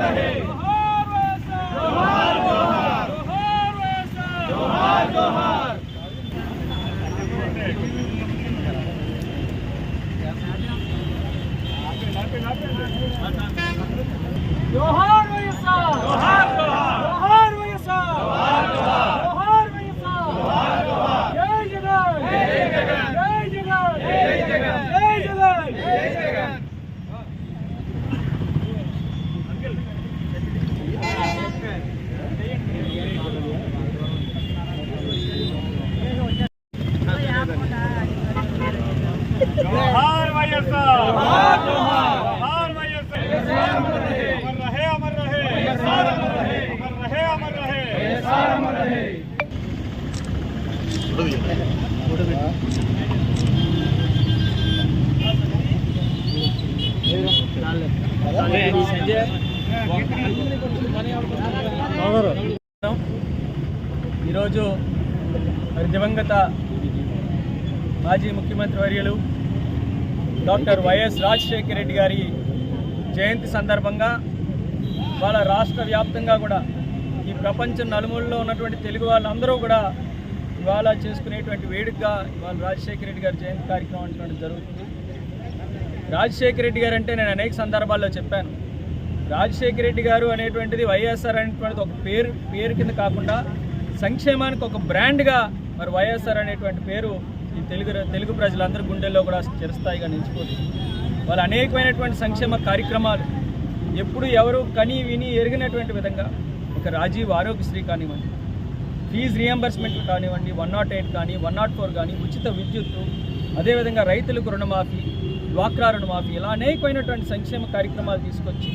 رہے ఈరోజు మరి దివంగత మాజీ ముఖ్యమంత్రి వర్యులు డాక్టర్ వైఎస్ రాజశేఖర రెడ్డి గారి జయంతి సందర్భంగా వాళ్ళ రాష్ట్ర వ్యాప్తంగా కూడా ఈ ప్రపంచం నలుమూలలో ఉన్నటువంటి తెలుగు వాళ్ళందరూ కూడా ఇవాళ చేసుకునేటువంటి వేడుకగా ఇవాళ రాజశేఖర రెడ్డి గారి జయంతి కార్యక్రమం అనేటువంటి జరుగుతుంది. రాజశేఖర రెడ్డి గారు అంటే నేను అనేక సందర్భాల్లో చెప్పాను. రాజశేఖర రెడ్డి గారు అనేటువంటిది వైఎస్ఆర్ అనేటువంటిది ఒక పేరు పేరు కింద కాకుండా సంక్షేమానికి ఒక బ్రాండ్గా మరి వైఎస్ఆర్ అనేటువంటి పేరు ఈ తెలుగు తెలుగు ప్రజలందరి గుండెల్లో కూడా చిరస్థాయిగా నిలిచిపోతుంది. వాళ్ళు అనేకమైనటువంటి సంక్షేమ కార్యక్రమాలు ఎప్పుడు ఎవరు కని విని ఎరిగినటువంటి విధంగా ఒక రాజీవ్ ఆరోగ్యశ్రీ కానివ్వండి ఫీజు రియంబర్స్మెంట్ కానివ్వండి వన్ నాట్ ఎయిట్ కానీ వన్ నాట్ ఫోర్ కానీ ఉచిత విద్యుత్తు అదేవిధంగా రైతులకు రుణమాఫీ డ్వాక్రా రుణమాఫీ ఇలా అనేకమైనటువంటి సంక్షేమ కార్యక్రమాలు తీసుకొచ్చి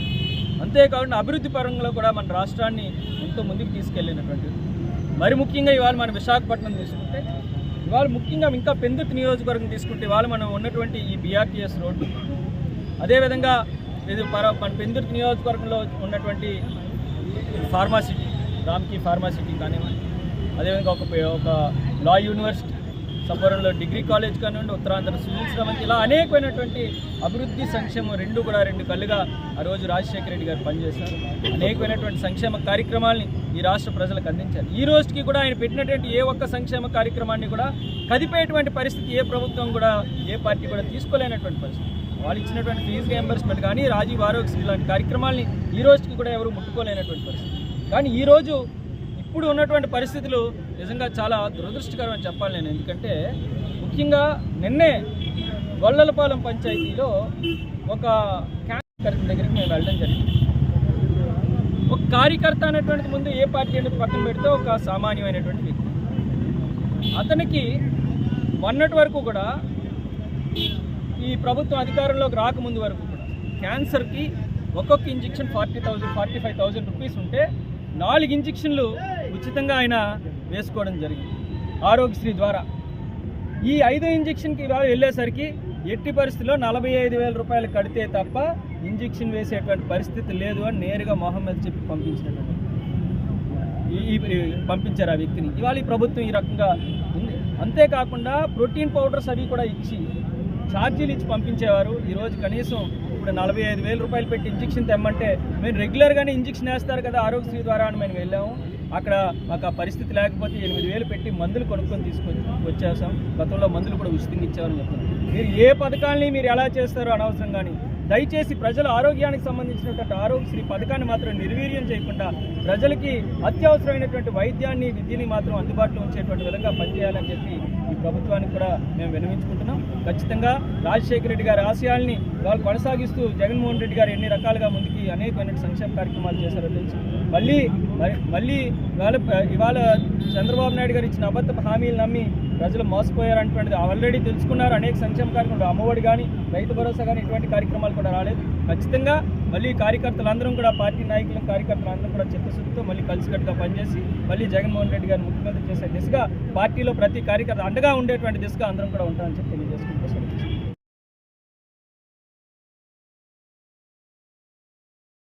అంతేకాకుండా అభివృద్ధి పరంగా కూడా మన రాష్ట్రాన్ని ఎంతో ముందుకు తీసుకెళ్ళినటువంటి. మరి ముఖ్యంగా ఇవాళ మన విశాఖపట్నం తీసుకుంటే ఇవాళ ముఖ్యంగా ఇంకా పెందుత్ నియోజకవర్గం తీసుకుంటే ఇవాళ మనం ఉన్నటువంటి ఈ బీఆర్టీఎస్ రోడ్డు. అదేవిధంగా ఇది పర మన పెందుర్తి నియోజకవర్గంలో ఉన్నటువంటి ఫార్మాసిటీ రామ్కి ఫార్మాసిటీ కానివ్వండి. అదేవిధంగా ఒక ఒక లా యూనివర్సిటీ సబ్బవరంలో డిగ్రీ కాలేజ్ కానివ్వండి ఉత్తరాంధ్ర సివిల్ శ్రమంతి ఇలా అనేకమైనటువంటి అభివృద్ధి సంక్షేమం రెండు కూడా రెండు కళ్ళుగా ఆ రోజు రాజశేఖర రెడ్డి గారు పనిచేశారు. అనేకమైనటువంటి సంక్షేమ కార్యక్రమాల్ని ఈ రాష్ట్ర ప్రజలకు అందించారు. ఈ రోజుకి కూడా ఆయన పెట్టినటువంటి ఏ ఒక్క సంక్షేమ కార్యక్రమాన్ని కూడా కదిపేటువంటి పరిస్థితి ఏ ప్రభుత్వం కూడా ఏ పార్టీ కూడా తీసుకోలేనటువంటి పరిస్థితి. వాళ్ళు ఇచ్చినటువంటి ఫీజు రియంబర్స్మెంట్ కానీ రాజీవ్ ఆరోగ్యశ్రీ లాంటి కార్యక్రమాల్ని ఈ రోజుకి కూడా ఎవరు ముట్టుకోలేనటువంటి పరిస్థితి. కానీ ఈరోజు ఇప్పుడు ఉన్నటువంటి పరిస్థితులు నిజంగా చాలా దురదృష్టకరం అని చెప్పాలి నేను. ఎందుకంటే ముఖ్యంగా నిన్నే గొల్లలపాలెం పంచాయతీలో ఒక క్యాన్సర్ దగ్గరికి మేము వెళ్ళడం జరిగింది. ఒక కార్యకర్త అనేటువంటిది ముందు ఏ పార్టీ అనేది పక్కన పెడితే ఒక సామాన్యమైనటువంటి వ్యక్తి. అతనికి మొన్నటి వరకు కూడా ఈ ప్రభుత్వం అధికారంలోకి రాకముందు వరకు కూడా క్యాన్సర్కి ఒక్కొక్క injection forty thousand forty five thousand rupees ఉంటే నాలుగు ఇంజెక్షన్లు ఉచితంగా ఆయన వేసుకోవడం జరిగింది. ఆరోగ్యశ్రీ ద్వారా. ఈ ఐదు ఇంజెక్షన్కి వెళ్ళేసరికి ఎట్టి పరిస్థితుల్లో నలభై ఐదు వేల రూపాయలు కడితే తప్ప ఇంజెక్షన్ వేసేటువంటి పరిస్థితి లేదు అని నేరుగా మొహమ్మద్ చెప్పి పంపించినటువంటి ఈ- పంపించారు ఆ వ్యక్తిని. ఇవాళ ఈ ప్రభుత్వం ఈ రకంగా ఉంది. అంతేకాకుండా ప్రోటీన్ పౌడర్స్ అవి కూడా ఇచ్చి ఛార్జీలు ఇచ్చి పంపించేవారు. ఈరోజు కనీసం ఇప్పుడు నలభై ఐదు వేల రూపాయలు పెట్టి ఇంజెక్షన్ తెమ్మంటే మేము రెగ్యులర్గానే ఇంజెక్షన్ వేస్తారు కదా ఆరోగ్యశ్రీ ద్వారా అని మేము వెళ్ళాము. అక్కడ మాకు ఆ పరిస్థితి లేకపోతే ఎనిమిది వేలు పెట్టి మందులు కొనుక్కొని తీసుకొని వచ్చేసాం. గతంలో మందులు కూడా ఉచితంగా ఇచ్చామని చెప్తున్నాం మీరు ఏ పథకాల్ని మీరు ఎలా చేస్తారో అనవసరం కానీ దయచేసి ప్రజల ఆరోగ్యానికి సంబంధించినటువంటి ఆరోగ్యశ్రీ పథకాన్ని మాత్రం నిర్వీర్యం చేయకుండా ప్రజలకి అత్యవసరమైనటువంటి వైద్యాన్ని విద్యని మాత్రం అందుబాటులో ఉంచేటువంటి విధంగా పనిచేయాలని చెప్పి ఈ ప్రభుత్వానికి కూడా మేము విన్నవించుకుంటున్నాం ఖచ్చితంగా రాజశేఖర రెడ్డి గారి ఆశయాల్ని వాళ్ళు కొనసాగిస్తూ జగన్మోహన్ రెడ్డి గారు ఎన్ని రకాలుగా ముందుకి అనేకమైన సంక్షేమ కార్యక్రమాలు చేశారో తెలుసు. మళ్ళీ మరి మళ్ళీ ఇవాళ ఇవాళ చంద్రబాబు నాయుడు గారు ఇచ్చిన అబద్ధ హామీలు నమ్మి ప్రజలు మోసపోయారనేటువంటిది ఆల్రెడీ తెలుసుకున్నారు. అనేక సంక్షేమ కార్యక్రమాలు అమ్మఒడి కానీ రైతు భరోసా కానీ ఇటువంటి కార్యక్రమాలు కూడా రాలేదు. ఖచ్చితంగా మళ్ళీ కార్యకర్తలందరం కూడా పార్టీ నాయకులు కార్యకర్తలు అందరం కూడా చిత్తశుద్ధితో మళ్ళీ కలిసికట్టుగా పనిచేసి మళ్ళీ జగన్మోహన్ రెడ్డి గారు ముఖ్యమంత్రి చేసే దిశగా పార్టీలో ప్రతి కార్యకర్త అండగా ఉండేటువంటి దిశగా అందరం కూడా ఉంటామని చెప్పి తెలియజేసుకుంటూ